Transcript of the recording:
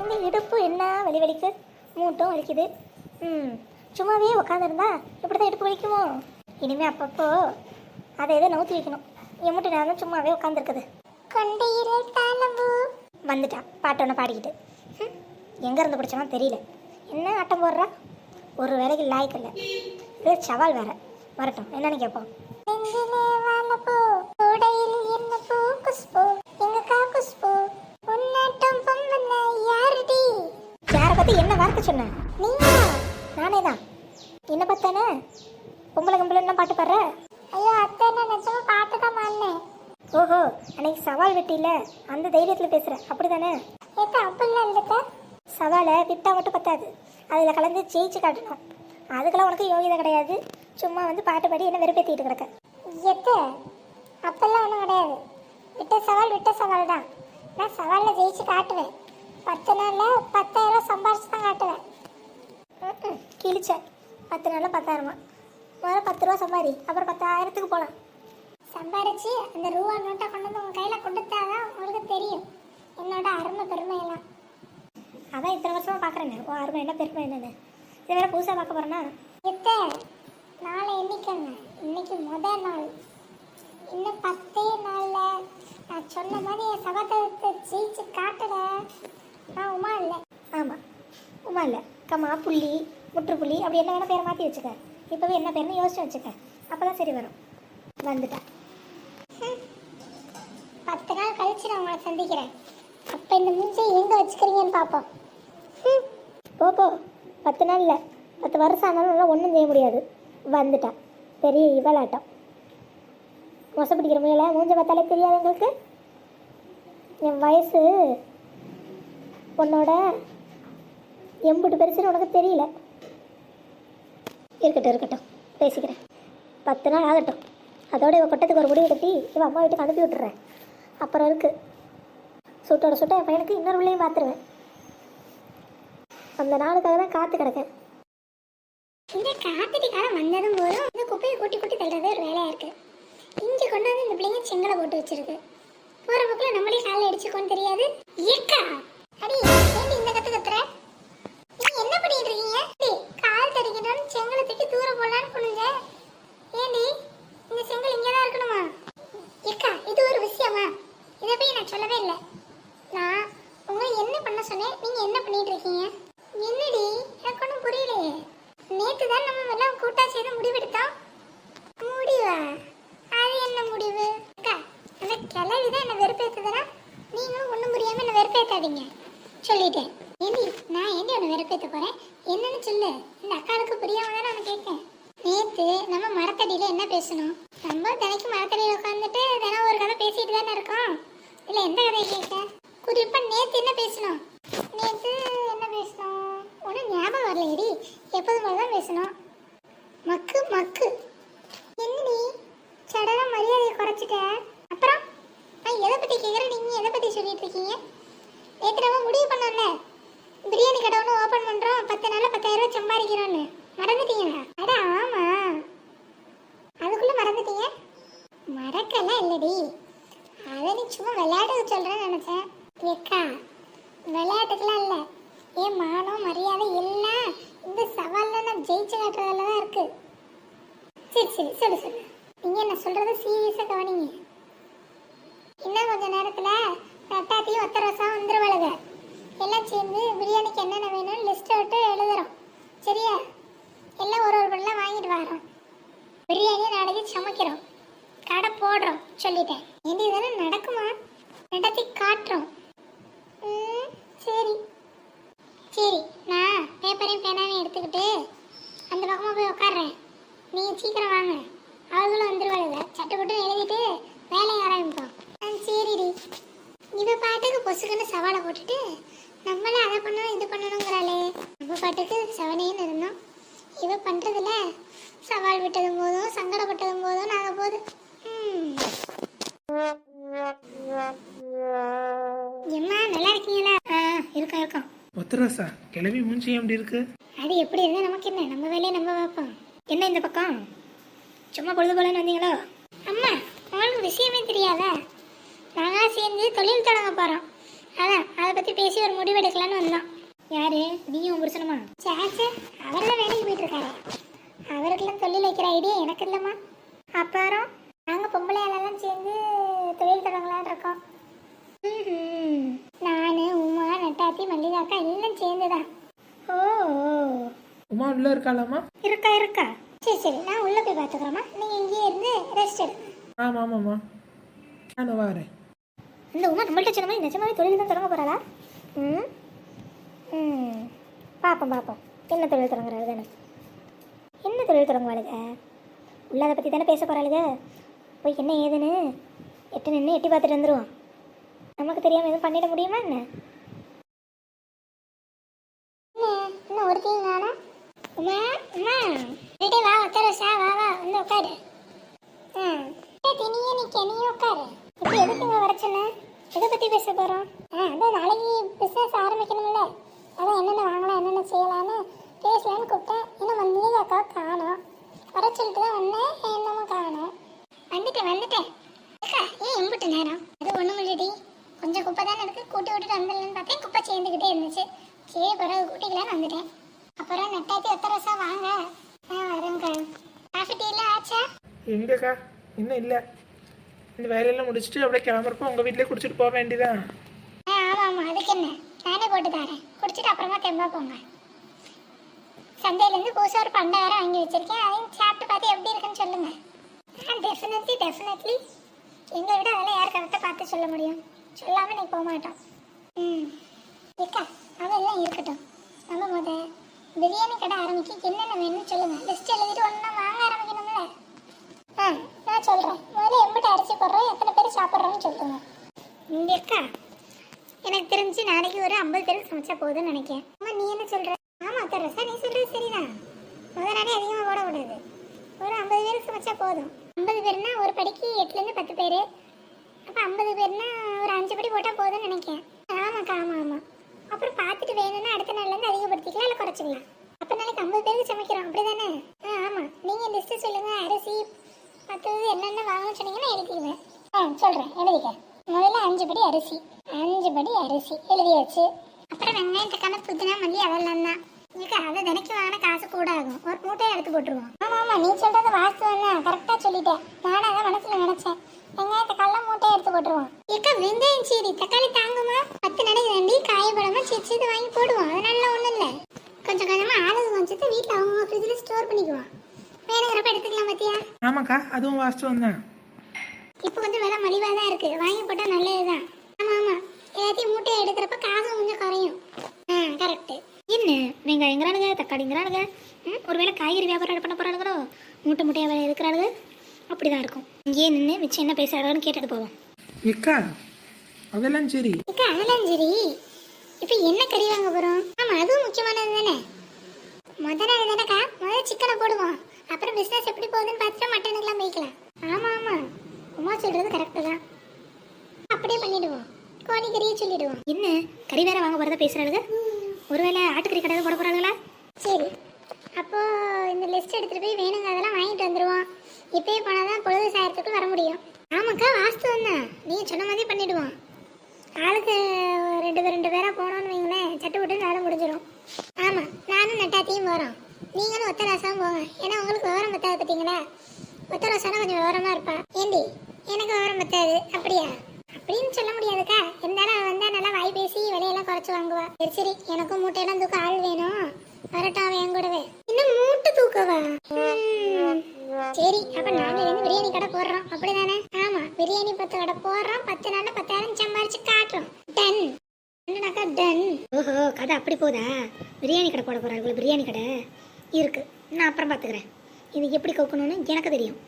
இந்த இடுப்பு என்ன? வலி வலிக்கு? மூட்டும் வலிக்குது. ம். சும்மாவே உட்காந்துருந்தா இப்படி தான் இடுப்பு வலிக்குமோ? இனிமே அப்பப்போ அதை எதை நவுத்தி வைக்கணும். எம்முட்டு நேரம் சும்மாவே உட்காந்துருக்குது வந்துட்டா. பாட்டு ஒன்று பாடிக்கிட்டு. ம், எங்க இருந்து பிடிச்சாலும் தெரியல. என்ன ஆட்டம் போடுறா? ஒரு வேலைக்கு லாய்க்கு இல்லை. இது சவால் வேற. வரட்டும். என்னன்னு கேட்போம். பத்தி என்ன வார்த்தை சொன்ன. நீயா? நானே தான். என்ன பார்த்தானே பொம்பளை கம்பளை பாட்டு பாடுற? ஐயோ அத்தை நான் நிஜமா பாட்டு தான் பாடினேன். ஓஹோ அன்னைக்கு சவால் வெட்டியில அந்த தைரியத்தில் பேசுற. அப்படிதானே? ஏத்த அப்படிலாம் இல்லத்த சவாலை விட்டா மட்டும் பத்தாது. அதில் கலந்து ஜெயிச்சு காட்டணும். அதுக்கெல்லாம் உனக்கு யோகிதை கிடையாது. சும்மா வந்து பாட்டு பாடி என்ன வெறுப்பேற்றிட்டு கிடக்க. எத்த அப்பெல்லாம் ஒன்றும் கிடையாது. விட்ட சவால் விட்ட சவால் தான் நான் சவாலில் ஜெயிச்சு காட்டுவேன். பத்து நாளில் பத்தாயிரம் சம்பாரிச்சு தான் காட்டுவேன். கிழிச்ச பத்து நாளில் பத்தாயிரமா? முதல்ல பத்து ரூபா சம்பாரி அப்புறம் பத்தாயிரத்துக்கு போகலாம் சம்பாரிச்சு அந்த ரூபா நோட்டை கொண்டு வந்து உங்கள் கையில் கொடுத்தாதான் உங்களுக்கு தெரியும். என்னோட அருமை பெருமை எல்லாம் அதான் இத்தனை வருஷமா பார்க்குறேங்க உன் அருமை என்ன பெருமை என்னன்னு. இது வேற புதுசாக பார்க்க போகிறேன்னா எத்த நாளை என்னைக்குங்க? இன்னைக்கு முதல் நாள். இன்னும் பத்தே நாளில் நான் சொன்ன மாதிரி என் சகோதரத்தை ஜெயிச்சு காட்டல நான் உமா இல்லை ஆமாம் உமா இல்லை. கம்மா புள்ளி முற்றுப்புள்ளி அப்படி என்ன வேணால் பேரை மாற்றி வச்சுக்க. இப்போவே என்ன பேர்னு யோசிச்சு வச்சுக்க. அப்போ தான் சரி வரும். வந்துட்டா. பத்து நாள் கழிச்சு நான் உங்களை சந்திக்கிறேன். அப்போ இந்த மூஞ்சை எங்கே வச்சுக்கிறீங்கன்னு பார்ப்போம். ஹம். போ போ. பத்து நாள் இல்லை. பத்து வருஷம் ஆனாலும் நல்லா ஒன்றும் செய்ய முடியாது. வந்துட்டா. பெரிய இவளாட்டம். மொசை பிடிக்கிற முயல மூஞ்ச பார்த்தாலே தெரியாது எங்களுக்கு என் வயசு உன்னோட எம்புட்டு பெருசுன்னு உனக்கு தெரியல. இருக்கட்டும் இருக்கட்டும். பேசிக்கிறேன். பத்து நாள் ஆகட்டும். அதோட இவ கொட்டத்துக்கு ஒரு முடிவு கட்டி இவன் அம்மா வீட்டுக்கு அனுப்பி விட்டுறேன். அப்புறம் இருக்கு. சுட்டோட சுட்ட என் பையனுக்கு இன்னொரு பிள்ளையும் பார்த்துருவேன். அந்த நாளுக்காக தான் காத்து கிடக்கேன். இந்த காத்துட்டு காலம் வந்ததும் போதும் இந்த குப்பையை கூட்டி கூட்டி தள்ளுறது ஒரு வேலையா இருக்கு. இங்க கொண்டு வந்து இந்த பிள்ளைங்க செங்கலை போட்டு வச்சிருக்கு. போற பக்கம் நம்மளே காலில் அடிச்சுக்கோன்னு தெரியாது. ஏக்கா! அடி இந்த கத்து கத்துற நீங்க என்ன பண்ணிட்டு இருக்கீங்க டேய், கால் தடிக்கணும்னு செங்கலை தூக்கி தூரம் போடலான்னு பண்ணுங்க ஏண்டி? இந்த செங்கல் இங்கே தான் இருக்கணுமா? இருக்கா? இது ஒரு விஷயமா? இதை போய் நான் சொல்லவே இல்லை. நான் உங்களை என்ன பண்ண சொன்னேன்? நீங்க என்ன பண்ணிட்டு இருக்கீங்க? என்னடி? எனக்கு ஒன்றும் புரியலையே. நேத்து தான் நம்ம எல்லாம் கூட்டா செய்து முடிவெடுத்தோம். முடிவா? அது என்ன முடிவு? அக்கா அந்த கிளவி தான் என்ன வெறுப்பேத்துதுன்னா நீங்களும் ஒன்றும் புரியாம என்ன வெறுப்பேத்தாதீங்க. சொல்லிட்டேன். ஏண்டி நான் ஏண்டி ஒன்று வெறுப்பேற்ற போறேன்? என்னன்னு சொல்லு. இந்த அக்காளுக்கு புரியாம தான் நான் கேட்கேன் நேத்து நம்ம மரத்தடியில என்ன பேசணும்? நம்ம தினைக்கு மரத்தடியில் உட்காந்துட்டு தினம் ஒரு கதை பேசிட்டு தானே இருக்கோம். இல்ல எந்த கதையை கேட்க? குறிப்பா நேத்து என்ன பேசணும்? நேத்து என்ன பேசணும்? ஒன்றும் ஞாபகம் வரலையடி. எப்போது போல தான் பேசணும் மக்கு மக்கு என்னடி சடனா மரியாதையை குறைச்சிட்ட அப்புறம் நான் எதை பத்தி கேட்குறேன் நீங்க எதை பத்தி சொல்லிட்டு இருக்கீங்க நேற்று நம்ம முடிவு பண்ணோம்ல பிரியாணி கடை ஒன்று ஓப்பன் பண்றோம் பத்து நாள் பத்தாயிரம் ரூபாய் சம்பாதிக்கிறோன்னு. மறந்துட்டீங்களா? அட ஆமா. அதுக்குள்ள மறந்துட்டீங்க? மறக்கலாம் இல்லடி. அதை நீ சும்மா விளையாட்டுக்கு சொல்றேன்னு நினைச்சேன். ஏக்கா விளையாட்டுக்கெல்லாம் இல்லை. ஏன் மானம் மரியாதை எல்லாம் இந்த சவால்ல நான் ஜெயிச்சு காட்டுறதுல தான் இருக்கு. சரி சரி சொல்லு சொல்லு. நீங்க என்ன சொல்றத சீரியஸா கவனிங்க. இன்னும் கொஞ்ச நேரத்துல ரெட்டாத்தையும் ஒத்த ரசம் வந்துருவாளுங்க. எல்லாம் சேர்ந்து பிரியாணிக்கு என்னென்ன வேணும்னு லிஸ்ட்டை விட்டு எழுதுறோம். சரியா? எல்லாம் ஒரு ஒரு பண்ணலாம் வாங்கிட்டு வரோம் பிரியாணி நாளைக்கு சமைக்கிறோம். கடை போடுறோம் சொல்லிட்டேன். எந்த இதெல்லாம் நடக்குமா? நடத்தி காட்டுறோம். ம், சரி. சரி நான் பேப்பரையும் பேனாவையும் எடுத்துக்கிட்டு அந்த பக்கமாக போய் உட்காடுறேன் நீங்கள் சீக்கிரம் வாங்க. அவங்களும் வந்துருவாளுங்க சட்டுப்பட்டு எழுதிட்டு வேலையை ஆரம்பிப்போம். ஆ சரிடி. இவன் பாட்டுக்கு பொசுக்குன்னு சவாலை போட்டுட்டு நம்மளே அதை பண்ணணும் இது பண்ணணுங்கிறாளே. நம்ம பாட்டுக்கு செவனேன்னு இருந்தோம். இவ பண்ணுறதுல சவால் விட்டதும் போதும் சங்கடப்பட்டதும் போதும் நாங்கள் போதும் ம். எம்மா நல்லா இருக்கீங்களா? ஆ இருக்கோம் இருக்கோம். ஒத்தரசா கிளவி மூஞ்சி எப்படி இருக்கு? அது எப்படி இருந்தா நமக்கு என்ன? நம்ம வேலையை நம்ம பார்ப்போம். என்ன இந்த பக்கம்? சும்மா பொழுது போலன்னு வந்தீங்களோ? அம்மா உங்களுக்கு விஷயமே தெரியாதா? நாங்களாம் சேர்ந்து தொழில் தொடங்க போகிறோம் அதான் அதை பத்தி பேசி ஒரு முடிவு எடுக்கலாம்னு வந்தோம். யாரு? நீயும் புருஷனுமா? சாச்சு அவர்தான் வேலைக்கு போயிட்டு இருக்காரு அவருக்கெல்லாம் தொழில் வைக்கிற ஐடியா எனக்கு இல்லைம்மா. அப்புறம் நாங்கள் பொம்பளை ஆளெல்லாம் சேர்ந்து தொழில் தொடங்கலாம்னு இருக்கோம். நானு உமா நட்டாத்தி மல்லிகாக்கா எல்லாம் சேர்ந்துதான். ஓ. உமா உள்ள இருக்காளாமா இருக்கா இருக்கா. சரி சரி நான் உள்ள போய் பார்த்துக்கிறோமா நீங்கள் இங்கேயே இருந்து ரெஸ்ட் எடுங்க ஆமாம் ஆமாம்மா. நான் வரேன். இந்த உமா நம்மள்ட்ட சொன்ன மாதிரி நிஜமாவே தொழில் தான் தொடங்க போகிறாளா ம்? ம். பார்ப்போம் பார்ப்போம் என்ன தொழில் தொடங்குறாரு தானே என்ன தொழில் தொடங்குவாளுக? உள்ளதை பற்றி தானே பேச போகிறாளுங்க போய் என்ன ஏதுன்னு? எட்டு நின்று எட்டி பார்த்துட்டு வந்துடுவோம் நமக்கு தெரியாமல் எதுவும் பண்ணிட முடியுமா என்ன? இன்னும் ஒருத்தையும் காணும் உமா உமா. வீட்டே வா உட்கார சா வா வா. வந்து உட்காரு. ஆ. தினியே நிக்க நீ உட்காரு. இப்போ எதுக்கு இங்க வர சொன்னேன் எதை பற்றி பேச போகிறோம் ஆ அதான் நாளைக்கு பிஸ்னஸ் ஆரம்பிக்கணும்ல. அதான் என்னென்ன வாங்கலாம் என்னென்ன செய்யலான்னு பேசலான்னு கூப்பிட்டேன். இன்னும் மல்லிகை அக்கா காணும். வர சொல்லிட்டு தான் வந்தேன். என்னமோ காணும். வந்துட்டேன் வந்துட்டேன். அக்கா ஏன் எம்பிட்டு நேரம்? அது ஒன்றும் இல்லடி. கொஞ்சம் குப்பை தானே இருக்குது கூட்டி விட்டுட்டு வந்துடலன்னு பார்த்தேன். குப்பை சேர்ந்துக்கிட்டே இருந்துச்சு. சரி பிறகு கூட்டிக்கலான்னு வந்துட்டேன். அப்புறம் நெட்டாத்தி ஒத்த ரசா வாங்க. ஆ வரேங்க காஃபி டீ டீலாம் ஆச்சா? எங்கக்கா? இன்னும் இல்லை. இந்த வேலையெல்லாம் முடிச்சுட்டு அப்படியே கிளம்புறப்போ உங்கள் வீட்டிலே குடிச்சிட்டு போக வேண்டியதான் ஆ ஆமாம் ஆமாம் அதுக்கு என்ன? நானே போட்டு தரேன். குடிச்சிட்டு அப்புறமா தெம்பா போங்க. சந்தையிலேருந்து புதுசாக ஒரு பண்டாயிரம் வாங்கி வச்சிருக்கேன். அதையும் சாப்பிட்டு பார்த்து எப்படி இருக்குன்னு சொல்லுங்க. ஆ டெஃபினெட்லி டெஃபினெட்லி எங்களை விட அதெல்லாம் யார் கரெக்டாக பார்த்து சொல்ல முடியும்? சொல்லாமல் நீ போக மாட்டோம். ம். இருக்கா அதெல்லாம் இருக்கட்டும். நம்ம முத பிரியாணி கடை ஆரம்பிக்க என்னென்ன வேணும்னு சொல்லுங்க. லிஸ்ட் எழுதிட்டு ஒன்றா வாங்க ஆரம்பிக்கணும்ல. ஆ நான் சொல்கிறேன் முதல்ல எம்பிட்டு அரிசி போடுறோம் எத்தனை பேர் சாப்பிட்றோன்னு சொல்லுங்க. இங்க இருக்கா? எனக்கு தெரிஞ்சு நாளைக்கு ஒரு ஐம்பது பேருக்கு சமைச்சா போதும்னு நினைக்கிறேன். அம்மா நீ என்ன சொல்ற? ஆமா தரசா நீ சொல்றது சரிதான். முத நாளே அதிகமாக போடக்கூடாது. ஒரு ஐம்பது பேருக்கு சமைச்சா போதும். ஐம்பது பேர்னா ஒரு படிக்கு எட்டுலேருந்து பத்து பேர். அப்போ ஐம்பது பேர்னா ஒரு அஞ்சு படி போட்டால் போதும்னு நினைக்கிறேன். ஆமாக்கா ஆமாம் ஆமாம் அப்புறம் பார்த்துட்டு வேணும்னா அடுத்த நாள்லேருந்து அதிகப்படுத்திக்கலாம் இல்லை குறைச்சிக்கலாம். அப்போ நாளைக்கு ஐம்பது பேருக்கு சமைக்கிறோம் அப்படி தானே ஆ ஆமாம் நீங்கள் லிஸ்ட்டு சொல்லுங்கள் அரிசி மற்றது என்னென்ன வாங்கணும்னு சொன்னீங்கன்னா எழுதிக்குவேன் ஆ சொல்கிறேன் எழுதிக்க. முதல்ல அஞ்சு படி அரிசி. அஞ்சு படி அரிசி. எழுதியாச்சு. அப்புறம் வெங்காயம் தக்காளி புதினா மல்லி அதெல்லாம் தான். உங்களுக்கு அதை தினைக்கு வாங்கின காசு கூட ஆகும் ஒரு மூட்டையை எடுத்து போட்டுருவோம். ஆமாம் ஆமாம் நீ சொல்கிறது வாஸ்தவம் தான். கரெக்டாக சொல்லிட்டேன். நானும் அதை மனசில் நினச்சேன். வெங்காயம் தக்காளி மூட்டையை எடுத்து போட்டுருவோம். ஏக்கா வெங்காயம் சீரி தக்காளி தாங்குமா? பத்து நடைக்கு தாண்டி காயப்படாம சிச்சு இது வாங்கி போடுவோம். அதனால ஒன்றும் இல்லை. கொஞ்சம் கொஞ்சமாக ஆளுங்க கொஞ்சத்தை வீட்டில் அவங்க ஃப்ரிட்ஜில் ஸ்டோர் பண்ணிக்குவோம். எடுத்துக்கலாம் பார்த்தியா ஆமாக்கா அதுவும் வாஸ்தவம் தான். இப்போ கொஞ்சம் விலை மலிவாக தான் இருக்கு. வாங்கி போட்டால் நல்லது தான் ஆமாம் ஆமாம் எல்லாத்தையும் மூட்டையை எடுக்கிறப்ப காசும் கொஞ்சம் குறையும். ஆ கரெக்டு என்ன? வெங்காயங்கிறானுங்க தக்காளிங்கிறானுங்க ம் ஒருவேளை காய்கறி வியாபாரம் பண்ண போகிறானுங்களோ மூட்டை மூட்டையாக வேலை இருக்கிறானுங்க அப்படி தான் இருக்கும். இங்கேயே நின்று மிச்சம் என்ன பேசுகிறாங்கன்னு கேட்டுட்டு போவோம். எக்கா அதெல்லாம் சரி. அக்கா அதெல்லாம் சரி. இப்போ என்ன கறி வாங்க போகிறோம் ஆமாம் அதுவும் முக்கியமானது தானே. முத நாள் தானேக்கா? முதல்ல சிக்கனை போடுவோம். அப்புறம் பிஸ்னஸ் எப்படி போகுதுன்னு பார்த்துட்டு மட்டனுக்கெல்லாம் போய்க்கலாம். ஆமாம் ஆமாம் உமா சொல்கிறது கரெக்டு தான். அப்படியே பண்ணிடுவோம். கோழி கறியை சொல்லிடுவோம். என்ன? கறி வேற வாங்க போகிறத பேசுகிறாளுங்க ஒருவேளை ஆட்டுக்கறி கடை போட போகிறாங்களா சரி. அப்போ இந்த லிஸ்ட் எடுத்துகிட்டு போய் வேணுங்க அதெல்லாம் வாங்கிட்டு வந்துடுவோம் இப்பயே போனால் தான் பொழுது சாயத்துக்கு வர முடியும். ஆமாக்கா வாஸ்தவம் தான். நீங்கள் சொன்ன மாதிரி பண்ணிடுவோம். ஆளுக்கு ரெண்டு பேர் ரெண்டு பேரா போனோம்னு வைங்களேன் சட்டு விட்டு வேலை முடிஞ்சிடும் ஆமாம் நானும் நட்டாத்தையும் போகிறோம் நீங்களும் ஒத்த ராசாவும் போங்க. ஏன்னா உங்களுக்கு விவரம் பத்தாது பார்த்தீங்களா ஒத்த ராசானா கொஞ்சம் விவரமா இருப்பா. ஏண்டி? எனக்கு விவரம் பத்தாது. அப்படியா? அப்படின்னு சொல்ல முடியாதுக்கா. இருந்தாலும் அவள் வந்தால் நல்லா வாய் பேசி விலையெல்லாம் குறைச்சி வாங்குவா. சரி சரி. எனக்கும் மூட்டையெல்லாம் தூக்க ஆள் வேணும். வரட்டும் அவன் என் கூடவே. இன்னும் மூட்டை தூக்கவா? சரி அப்ப நாங்க இருந்து பிரியாணி கடை போடுறோம். அப்படிதானே? ஆமா பிரியாணி பத்து கடை போடுறோம். பத்து நாள்ல பத்தாயிரம் சம்பாரிச்சு காட்டுறோம். டன் என்னடாக்கா டன் ஓஹோ கதை அப்படி போதா? பிரியாணி கடை போட போறாங்க பிரியாணி கடை. இருக்குது நான் அப்புறம் பார்த்துக்கிறேன். இது எப்படி கோக்கணும்னு எனக்கு தெரியும்.